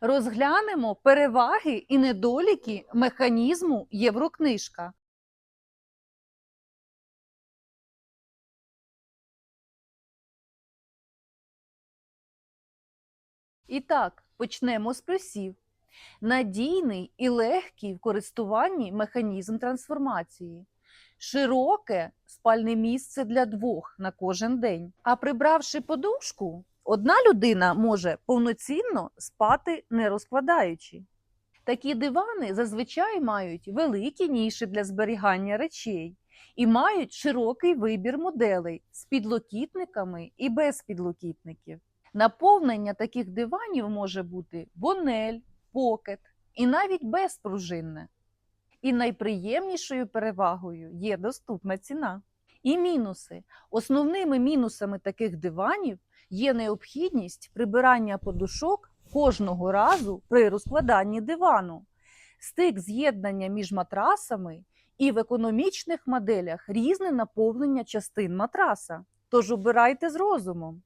Розглянемо переваги і недоліки механізму Єврокнижка. І так, почнемо з плюсів. Надійний і легкий в користуванні механізм трансформації. Широке спальне місце для двох на кожен день. А прибравши подушку, одна людина може повноцінно спати не розкладаючи. Такі дивани зазвичай мають великі ніші для зберігання речей і мають широкий вибір моделей з підлокітниками і без підлокітників. Наповнення таких диванів може бути бонель, покет і навіть безпружинне. І найприємнішою перевагою є доступна ціна. І мінуси. Основними мінусами таких диванів є необхідність прибирання подушок кожного разу при розкладанні дивану, стик з'єднання між матрасами і в економічних моделях різне наповнення частин матраса. Тож обирайте з розумом.